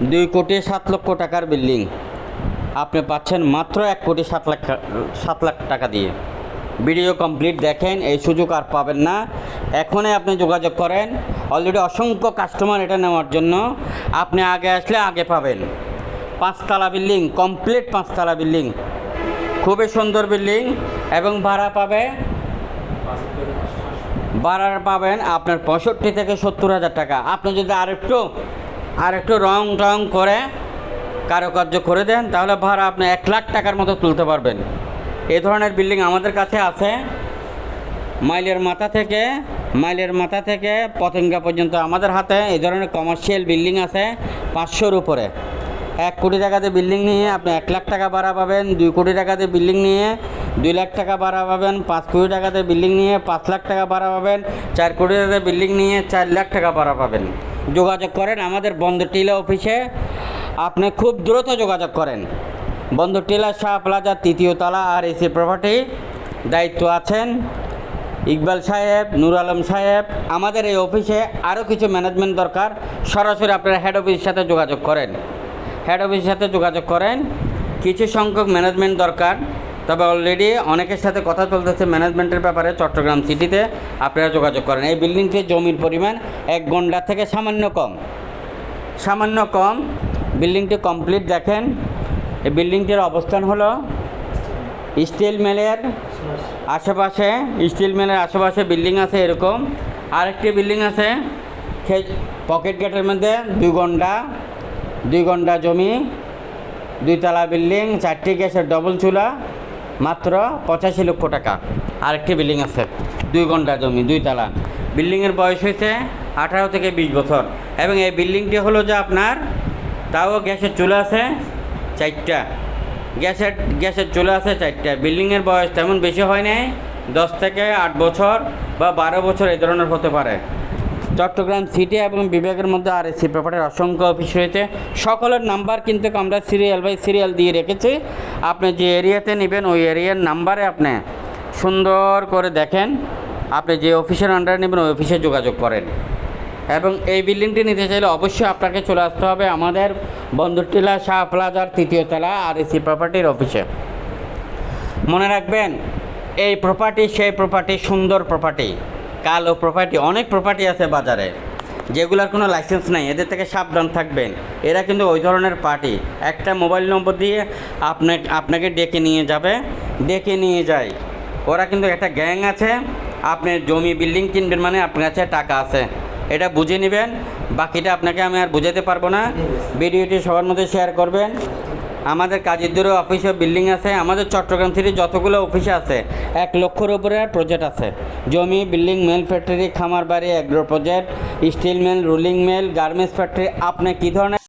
দুই কোটি সাত লক্ষ টাকার বিল্ডিং। আপনি পাচ্ছেন মাত্র এক কোটি সাত লাখ সাত লাখ টাকা দিয়ে। ভিডিও কমপ্লিট দেখেন, এই সুযোগ আর পাবেন না। এখনই আপনি যোগাযোগ করেন। অলরেডি অসংখ্য কাস্টমার এটা নেওয়ার জন্য। আপনি আগে আসলে আগে পাবেন। পাঁচতলা বিল্ডিং কমপ্লিট পাঁচতলা বিল্ডিং। খুবই সুন্দর বিল্ডিং এবং ভাড়া পাবে। ভাড়া পাবেন আপনার পঁয়ষট্টি থেকে সত্তর হাজার টাকা। আপনি যদি আরেকটু আরেকটু রং টং করে কারুকার্য করে দেন, তাহলে ভাড়া আপনি এক লাখ টাকার মতো তুলতে পারবেন। এই ধরনের বিল্ডিং আমাদের কাছে আছে। মাইলের মাথা থেকে, মাইলের মাথা থেকে পতেঙ্গা পর্যন্ত আমাদের হাতে এই ধরনের কমার্শিয়াল বিল্ডিং আছে পাঁচশোর উপরে। এক কোটি টাকাতে বিল্ডিং নিয়ে আপনি এক লাখ টাকা ভাড়া পাবেন, দুই কোটি টাকাতে বিল্ডিং নিয়ে দুই লাখ টাকা ভাড়া পাবেন, পাঁচ কোটি টাকাতে বিল্ডিং নিয়ে পাঁচ লাখ টাকা ভাড়া পাবেন, চার কোটি টাকাতে বিল্ডিং নিয়ে চার লাখ টাকা ভাড়া পাবেন। যোগাযোগ করেন আমাদের বন্দর টিলা অফিসে। আপনি খুব দ্রুত যোগাযোগ করেন। বন্দর টিলা শাহ প্লাজা তৃতীয় তলা আর এসি প্রপার্টি দায়িত্ব আছেন ইকবাল সাহেব, নুর আলম সাহেব। আমাদের এই অফিসে আরও কিছু ম্যানেজমেন্ট দরকার। সরাসরি আপনারা হেড অফিসের সাথে যোগাযোগ করেন। হেড অফিসের সাথে যোগাযোগ করেন। কিছু সংখ্যক ম্যানেজমেন্ট দরকার। তবে অলরেডি অনেকের সাথে কথা চলতেছে ম্যানেজমেন্টের ব্যাপারে চট্টগ্রাম সিটিতে আপনারা যোগাযোগ করেন। এই বিল্ডিংটির জমির পরিমাণ এক গন্ডা থেকে সামান্য কম। সামান্য কম। বিল্ডিংটি কমপ্লিট দেখেন। এই বিল্ডিংটির অবস্থান হলো স্টিল মেলের আশেপাশে স্টিল মেলের আশেপাশে বিল্ডিং আছে এরকম। আরেকটি বিল্ডিং আছে পকেট গেটের মধ্যে দুই গন্ডা দুই গন্ডা জমি, দুইতলা বিল্ডিং চারটি গ্যাসের ডবল চুলা। মাত্র পঁচাশি লক্ষ টাকা। আরেকটি বিল্ডিং আছে, দুই ঘণ্টা জমি দুইতলা বিল্ডিংয়ের বয়স হয়েছে আঠারো থেকে বিশ বছর। এবং এই বিল্ডিংটি হলো যে আপনার, তাও গ্যাসের চুলা আছে চারটা। গ্যাসের গ্যাসের চুলা আছে চারটা। বিল্ডিংয়ের বয়স তেমন বেশি হয় নাই, দশ থেকে আট বছর বা বারো বছর এই ধরনের হতে পারে। চট্টগ্রাম সিটি এবং বিভাগের মধ্যে আর এসি পেপারের অসংখ্য অফিস রয়েছে। সকলের নাম্বার কিন্তু আমরা সিরিয়াল বাই সিরিয়াল দিয়ে রেখেছি। আপনি যে এরিয়াতে নেবেন, ওই এরিয়ার নাম্বারে আপনি সুন্দর করে দেখেন। আপনি যে অফিসের আন্ডারে নেবেন, ওই অফিসে যোগাযোগ করেন। এবং এই বিল্ডিংটি নিতে চাইলে অবশ্যই আপনাকে চলে আসতে হবে আমাদের বন্দরটিলা শাহ প্লাজার তৃতীয় তলা আর এসি প্রপার্টির অফিসে মনে রাখবেন, এই প্রপার্টি সেই প্রপার্টি সুন্দর প্রপার্টি কালো প্রপার্টি অনেক প্রপার্টি আছে বাজারে যেগুলোর কোনো লাইসেন্স নাই এদের থেকে সাবধান থাকবেন। এরা কিন্তু ওই ধরনের পার্টি একটা মোবাইল নম্বর দিয়ে আপনাকে আপনাকে ডেকে নিয়ে যাবে ডেকে নিয়ে যায়। ওরা কিন্তু একটা গ্যাং আছে আপনি জমি বিল্ডিং কিনবেন মানে আপনার কাছে টাকা আছে। এটা বুঝে নেবেন বাকিটা আপনাকে আমি আর বুঝাতে পারব না। ভিডিওটি সবার মধ্যে শেয়ার করবেন। আমাদের কাজীরদুরও অফিসে বিল্ডিং আছে, আমাদের চট্টগ্রাম সিটির যতগুলো অফিসে আছে, এক লক্ষর উপরে প্রজেক্ট আছে। জমি বিল্ডিং মেল ফ্যাক্টরি খামার বাড়ি agro project steel mill rolling mill garments factory আপনি কী ধরনের